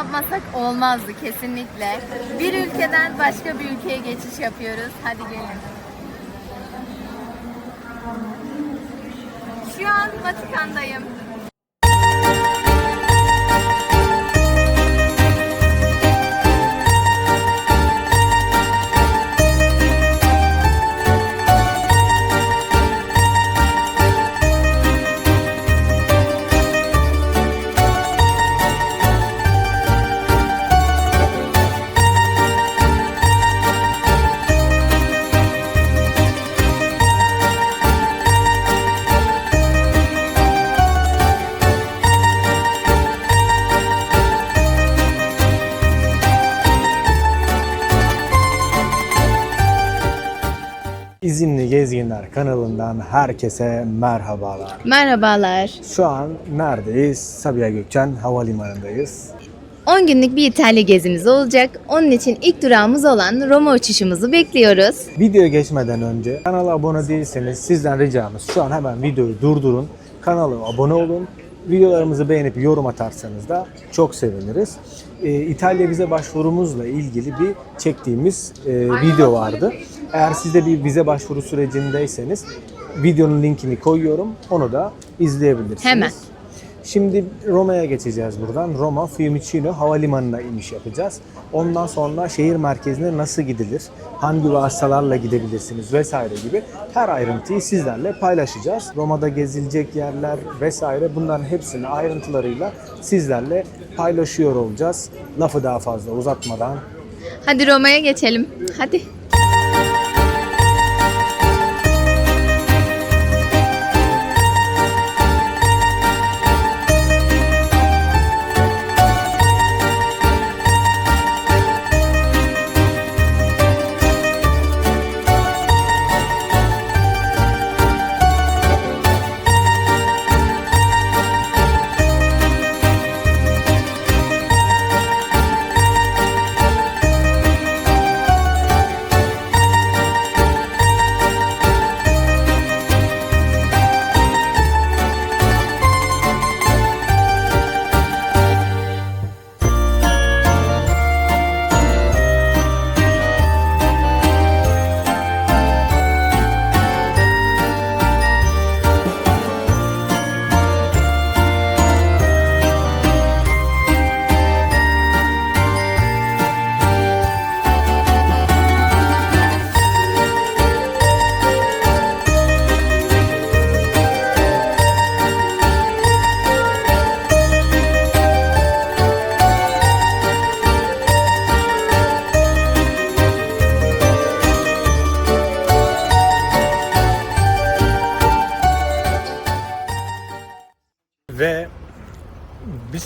yapmasak olmazdı kesinlikle. Bir ülkeden başka bir ülkeye geçiş yapıyoruz. Hadi gelin. Şu an Vatikan'dayım. Kanalından herkese merhabalar. Merhabalar. Şu an neredeyiz? Sabiha Gökçen Havalimanı'ndayız. 10 günlük bir İtalya gezimiz olacak. Onun için ilk durağımız olan Roma uçuşumuzu bekliyoruz. Videoya geçmeden önce kanala abone değilseniz sizden ricamız şu an hemen videoyu durdurun. Kanala abone olun. Videolarımızı beğenip yorum atarsanız da çok seviniriz. Ee, İtalya vize başvurumuzla ilgili bir çektiğimiz e, video vardı. Eğer siz de bir vize başvuru sürecindeyseniz videonun linkini koyuyorum. Onu da izleyebilirsiniz. Hemen. Şimdi Roma'ya geçeceğiz buradan. Roma Fiumicino Havalimanı'na iniş yapacağız. Ondan sonra şehir merkezine nasıl gidilir, hangi vasıtalarla gidebilirsiniz vesaire gibi her ayrıntıyı sizlerle paylaşacağız. Roma'da gezilecek yerler vesaire bunların hepsini ayrıntılarıyla sizlerle paylaşıyor olacağız. Lafı daha fazla uzatmadan Hadi Roma'ya geçelim. Hadi.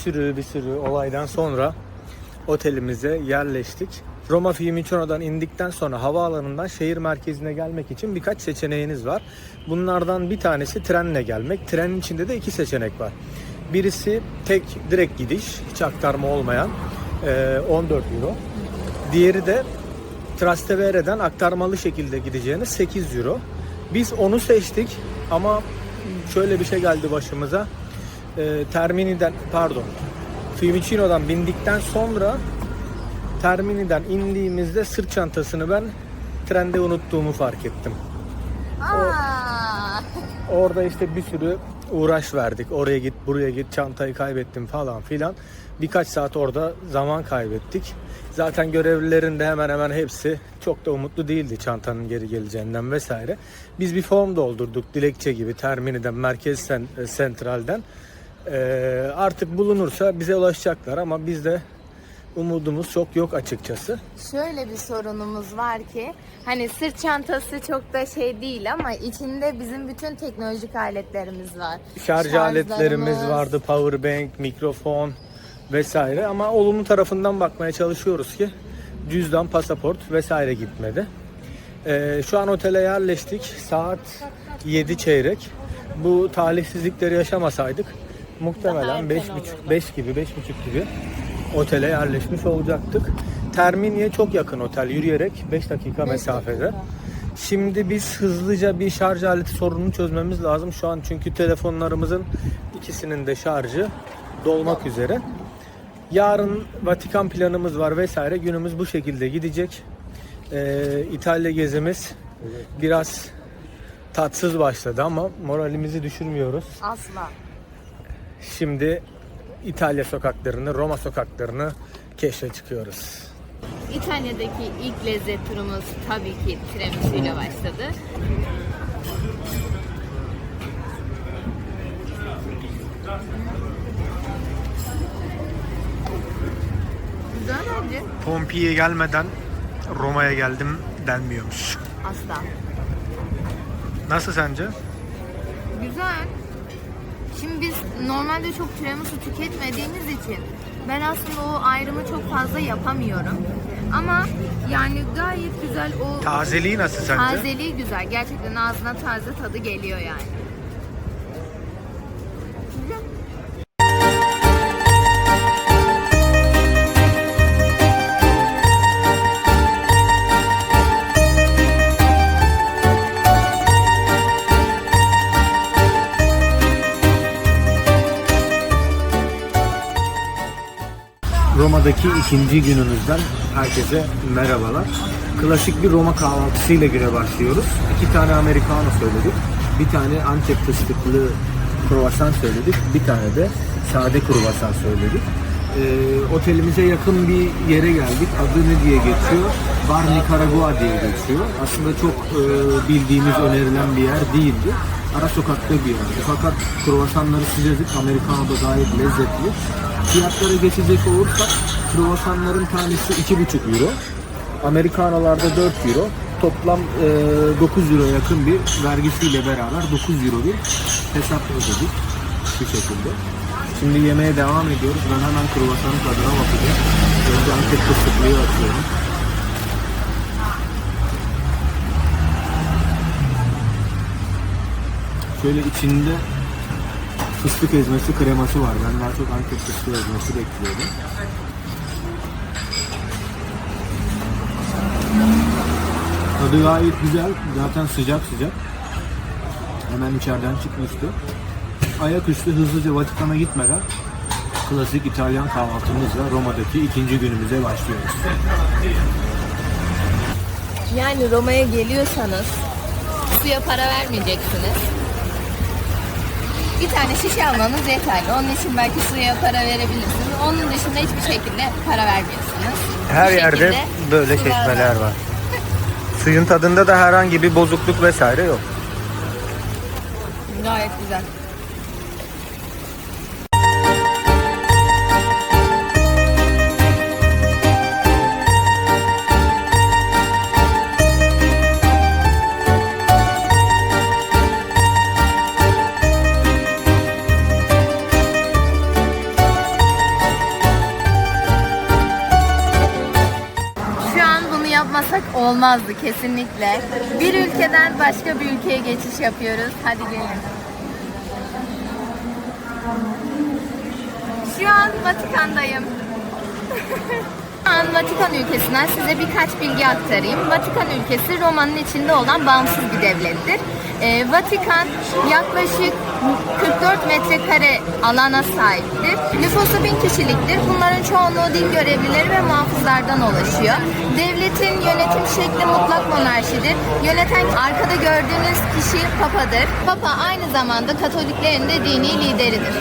Sürü bir sürü olaydan sonra otelimize yerleştik. Roma Fiumicino'dan indikten sonra havaalanından şehir merkezine gelmek için birkaç seçeneğiniz var. Bunlardan bir tanesi trenle gelmek. Trenin içinde de iki seçenek var. Birisi tek direkt gidiş, hiç aktarma olmayan eee, 14 euro. Diğeri de Trastevere'den aktarmalı şekilde gideceğiniz 8 euro. Biz onu seçtik ama şöyle bir şey geldi başımıza. Ee, Termini'den pardon Fiumicino'dan bindikten sonra Termini'den indiğimizde sırt çantasını ben trende unuttuğumu fark ettim. Aa. Orada işte bir sürü uğraş verdik. Oraya git, buraya git, çantayı kaybettim falan filan. Birkaç saat orada zaman kaybettik. Zaten görevlilerin de hemen hemen hepsi çok da umutlu değildi çantanın geri geleceğinden vesaire. Biz bir form doldurduk dilekçe gibi Termini'den, Merkez Sen- Sentral'den. Ee, artık bulunursa bize ulaşacaklar ama bizde umudumuz çok yok açıkçası. Şöyle bir sorunumuz var ki hani sırt çantası çok da şey değil ama içinde bizim bütün teknolojik aletlerimiz var. şarj aletlerimiz vardı, power bank, mikrofon vesaire ama olumlu tarafından bakmaya çalışıyoruz ki cüzdan, pasaport vesaire gitmedi. Ee, şu an otele yerleştik. Saat 7 çeyrek. Bu talihsizlikleri yaşamasaydık muhtemelen erken 5.30 olurdu. 5 gibi 5.30 gibi otele yerleşmiş olacaktık. Termini'ye çok yakın otel yürüyerek 5 dakika mesafede. Şimdi biz hızlıca bir şarj aleti sorununu çözmemiz lazım şu an çünkü telefonlarımızın ikisinin de şarjı dolmak üzere. Yarın Vatikan planımız var vesaire. Günümüz bu şekilde gidecek. Ee, İtalya gezimiz biraz tatsız başladı ama moralimizi düşürmüyoruz. Asla. Şimdi İtalya sokaklarını, Roma sokaklarını keşfe çıkıyoruz. İtalya'daki ilk lezzet turumuz tabii ki tiramisu ile başladı. Güzel bence. Pompei'ye gelmeden Roma'ya geldim denmiyormuş. Asla. Nasıl sence? Güzel. Şimdi biz normalde çok tiramisu tüketmediğimiz için ben aslında o ayrımı çok fazla yapamıyorum. Ama yani gayet güzel o Tazeliği nasıl sence? tazeliği güzel. Gerçekten ağzına taze tadı geliyor yani. Roma'daki ikinci günümüzden herkese merhabalar. Klasik bir Roma kahvaltısıyla güne başlıyoruz. İki tane Americano söyledik. Bir tane Antep fıstıklı kruvasan söyledik. Bir tane de sade kruvasan söyledik. Ee, otelimize yakın bir yere geldik. Adı ne diye geçiyor? Bar Nicaragua diye geçiyor. Aslında çok e, bildiğimiz, önerilen bir yer değildi. Ara sokakta bir yerdi. Fakat kruvasanları sıcacık, Americano da gayet lezzetli. Fiyatlara geçecek olursak kruvasanların tanesi 2,5 euro. Amerikanolarda 4 euro. Toplam e, 9 euro yakın bir vergisiyle beraber 9 euro bir hesap ödedik. Bu şekilde. Şimdi yemeğe devam ediyoruz. Ben hemen kruvasanın tadına bakacağım. Önce Antep fıstıklıyı atıyorum. Şöyle içinde fıstık ezmesi kreması var. Ben daha çok Antep fıstığı ezmesi bekliyordum. Tadı gayet güzel. Zaten sıcak sıcak. Hemen içeriden çıkmıştı. Ayaküstü hızlıca Vatikan'a gitmeden klasik İtalyan kahvaltımızla Roma'daki ikinci günümüze başlıyoruz. Yani Roma'ya geliyorsanız suya para vermeyeceksiniz. Bir tane şişe almanız yeterli. Onun için belki suya para verebilirsiniz. Onun dışında hiçbir şekilde para vermiyorsunuz. Her Bu yerde şekilde böyle sular çeşmeler var. Suyun tadında da herhangi bir bozukluk vesaire yok. Gayet güzel. Olmazdı kesinlikle. Bir ülkeden başka bir ülkeye geçiş yapıyoruz. Hadi gelin. Şu an Vatikan'dayım. Şu an Vatikan ülkesinden size birkaç bilgi aktarayım. Vatikan ülkesi Roma'nın içinde olan bağımsız bir devlettir. Ee, Vatikan yaklaşık 44 metrekare alana sahiptir. Nüfusu 1000 kişiliktir. Bunların çoğunluğu din görevlileri ve muhafızlardan oluşuyor. Devletin yönetim şekli mutlak monarşidir. Yöneten arkada gördüğünüz kişi papadır. Papa aynı zamanda Katoliklerin de dini lideridir.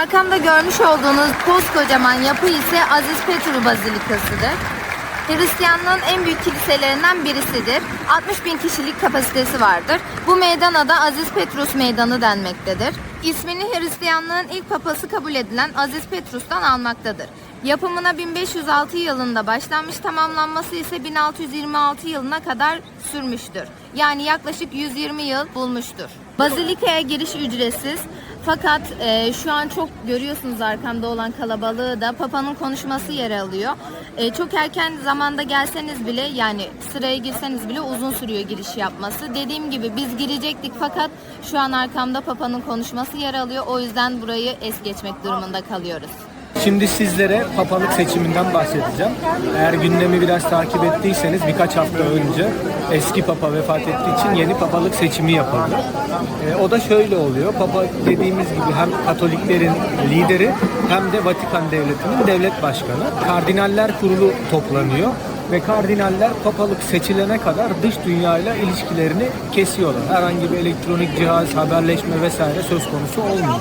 Arkamda görmüş olduğunuz koskocaman yapı ise Aziz Petru Bazilikası'dır. Hristiyanlığın en büyük kiliselerinden birisidir. 60 bin kişilik kapasitesi vardır. Bu meydana da Aziz Petrus Meydanı denmektedir. İsmini Hristiyanlığın ilk papası kabul edilen Aziz Petrus'tan almaktadır. Yapımına 1506 yılında başlanmış tamamlanması ise 1626 yılına kadar sürmüştür. Yani yaklaşık 120 yıl bulmuştur. Bazilikaya giriş ücretsiz. Fakat e, şu an çok görüyorsunuz arkamda olan kalabalığı da Papa'nın konuşması yer alıyor. E, çok erken zamanda gelseniz bile yani sıraya girseniz bile uzun sürüyor giriş yapması. Dediğim gibi biz girecektik fakat şu an arkamda Papa'nın konuşması yer alıyor. O yüzden burayı es geçmek durumunda kalıyoruz. Şimdi sizlere papalık seçiminden bahsedeceğim. Eğer gündemi biraz takip ettiyseniz birkaç hafta önce eski papa vefat ettiği için yeni papalık seçimi yapıldı. E, o da şöyle oluyor. Papa dediğimiz gibi hem Katoliklerin lideri hem de Vatikan Devleti'nin devlet başkanı. Kardinaller kurulu toplanıyor ve kardinaller papalık seçilene kadar dış dünyayla ilişkilerini kesiyorlar. Herhangi bir elektronik cihaz, haberleşme vesaire söz konusu olmuyor.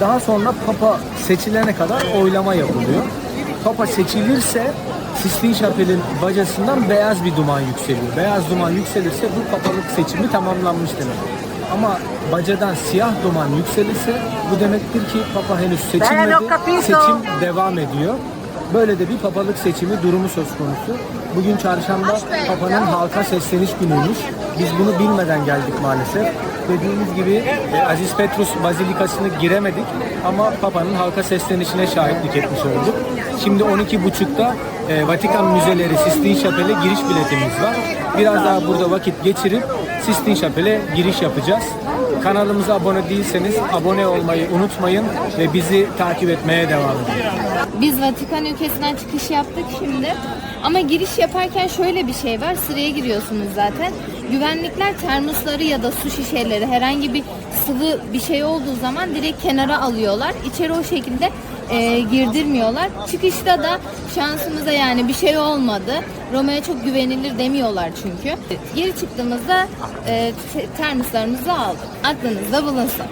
Daha sonra papa seçilene kadar oylama yapılıyor. Papa seçilirse Sistine Şapel'in bacasından beyaz bir duman yükseliyor. Beyaz duman yükselirse bu papalık seçimi tamamlanmış demek. Ama bacadan siyah duman yükselirse bu demektir ki papa henüz seçilmedi. Seçim devam ediyor. Böyle de bir papalık seçimi durumu söz konusu. Bugün çarşamba papanın halka sesleniş günüymüş. Biz bunu bilmeden geldik maalesef. Dediğimiz gibi e, Aziz Petrus Bazilikası'nı giremedik ama papanın halka seslenişine şahitlik etmiş olduk. Şimdi 12.30'da e, Vatikan Müzeleri Sistine Şapel'e giriş biletimiz var. Biraz daha burada vakit geçirip Sistine Şapel'e giriş yapacağız. Kanalımıza abone değilseniz abone olmayı unutmayın ve bizi takip etmeye devam edin. Biz Vatikan ülkesinden çıkış yaptık şimdi. Ama giriş yaparken şöyle bir şey var. Sıraya giriyorsunuz zaten. Güvenlikler termosları ya da su şişeleri herhangi bir sıvı bir şey olduğu zaman direkt kenara alıyorlar. İçeri o şekilde e, girdirmiyorlar. Çıkışta da şansımıza yani bir şey olmadı. Roma'ya çok güvenilir demiyorlar çünkü. Geri çıktığımızda e, te- termoslarımızı aldık. Aklınızda bulunsun.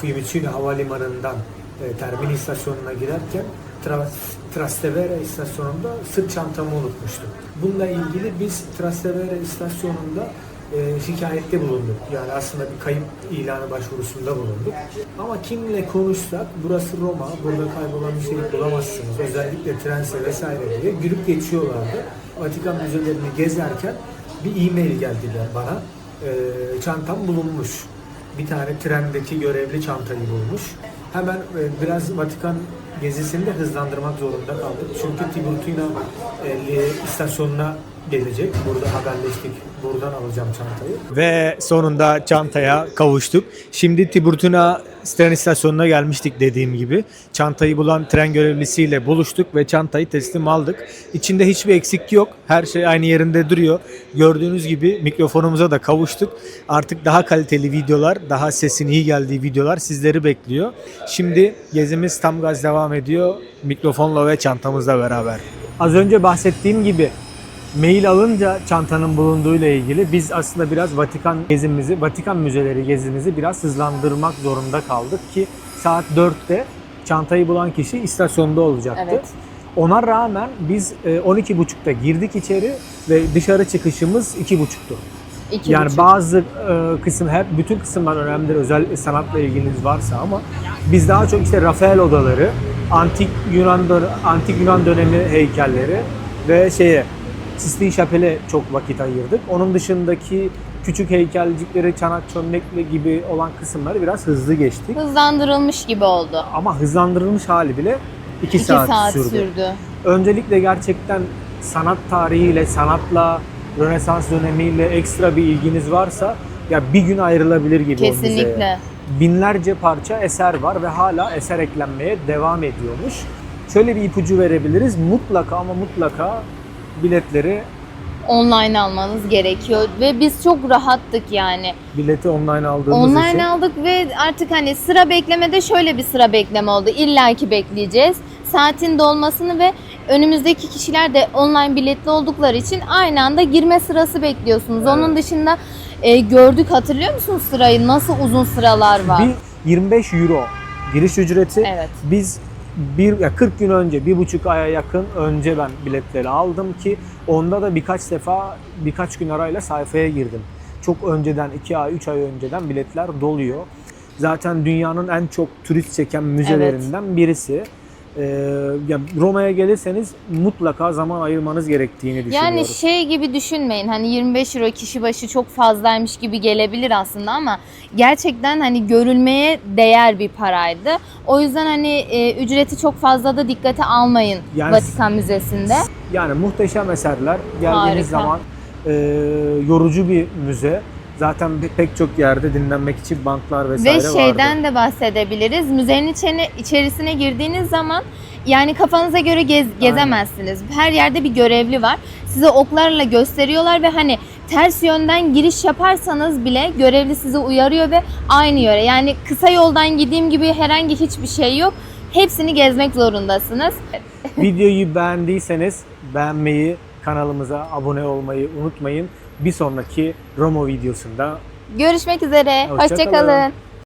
Fiumicino Havalimanı'ndan e, Termini istasyonuna girerken Tra- Trastevere istasyonunda sırt çantamı unutmuştum. Bununla ilgili biz Trastevere istasyonunda e, şikayette bulunduk. Yani aslında bir kayıp ilanı başvurusunda bulunduk. Ama kimle konuşsak burası Roma, burada kaybolan bir şey bulamazsınız. Özellikle trense vesaire diye gülüp geçiyorlardı. Vatikan müzelerini gezerken bir e-mail geldiler bana. E, çantam bulunmuş. Bir tane trendeki görevli çantayı bulmuş. Hemen e, biraz Vatikan gezisini de hızlandırmak zorunda kaldık. Çünkü Tiburtina e, istasyonuna gelecek. Burada haberleştik. Buradan alacağım çantayı. Ve sonunda çantaya kavuştuk. Şimdi Tiburtina tren istasyonuna gelmiştik dediğim gibi. Çantayı bulan tren görevlisiyle buluştuk ve çantayı teslim aldık. İçinde hiçbir eksik yok. Her şey aynı yerinde duruyor. Gördüğünüz gibi mikrofonumuza da kavuştuk. Artık daha kaliteli videolar, daha sesin iyi geldiği videolar sizleri bekliyor. Şimdi gezimiz tam gaz devam ediyor. Mikrofonla ve çantamızla beraber. Az önce bahsettiğim gibi mail alınca çantanın bulunduğuyla ilgili biz aslında biraz Vatikan gezimizi, Vatikan müzeleri gezimizi biraz hızlandırmak zorunda kaldık ki saat 4'te çantayı bulan kişi istasyonda olacaktı. Evet. Ona rağmen biz e, 12.30'da girdik içeri ve dışarı çıkışımız 2.30'tu. İki Yani buçuk. bazı e, kısım hep bütün kısımlar önemlidir özel sanatla ilginiz varsa ama biz daha çok işte Rafael odaları, antik Yunan antik Yunan dönemi heykelleri ve şeye Sistine Şapel'e çok vakit ayırdık. Onun dışındaki küçük heykelcikleri, çanak çömlekli gibi olan kısımları biraz hızlı geçtik. hızlandırılmış gibi oldu. Ama hızlandırılmış hali bile 2 2 saat, saat, sürdü. sürdü. öncelikle gerçekten sanat tarihiyle, sanatla, Rönesans dönemiyle ekstra bir ilginiz varsa ya bir gün ayrılabilir gibi o müzeye. Kesinlikle. Binlerce parça eser var ve hala eser eklenmeye devam ediyormuş. Şöyle bir ipucu verebiliriz. Mutlaka ama mutlaka biletleri Online almanız gerekiyor ve biz çok rahattık yani. bileti online aldığımız Online için aldık ve artık hani sıra beklemede şöyle bir sıra bekleme oldu. İlla ki bekleyeceğiz. Saatin dolmasını ve önümüzdeki kişiler de online biletli oldukları için aynı anda girme sırası bekliyorsunuz. Evet. Onun dışında e, gördük hatırlıyor musunuz sırayı? Nasıl uzun sıralar var? bir 25 euro giriş ücreti. Evet. Biz bir ya 40 gün önce, bir buçuk aya yakın önce ben biletleri aldım ki onda da birkaç defa birkaç gün arayla sayfaya girdim. Çok önceden 2 ay, 3 ay önceden biletler doluyor. Zaten dünyanın en çok turist çeken müzelerinden birisi. Ya Roma'ya gelirseniz mutlaka zaman ayırmanız gerektiğini düşünüyorum. Yani şey gibi düşünmeyin hani 25 euro kişi başı çok fazlaymış gibi gelebilir aslında ama gerçekten hani görülmeye değer bir paraydı. O yüzden hani e, ücreti çok fazla da dikkate almayın Yani- Vatikan Müzesi'nde. Yani muhteşem eserler. Geldiğiniz Harika. zaman e, yorucu bir müze. Zaten pe- pek çok yerde dinlenmek için banklar vesaire Ve şeyden vardı. de bahsedebiliriz. Müzenin içine, içerisine girdiğiniz zaman yani kafanıza göre gez, gezemezsiniz. Her yerde bir görevli var. Size oklarla gösteriyorlar ve hani ters yönden giriş yaparsanız bile görevli sizi uyarıyor ve aynı yöre. Yani kısa yoldan gideyim gibi herhangi hiçbir şey yok. Hepsini gezmek zorundasınız. Videoyu beğendiyseniz beğenmeyi, kanalımıza abone olmayı unutmayın. Bir sonraki Roma videosunda Görüşmek üzere. Hoşça Hoşçakalın. kalın.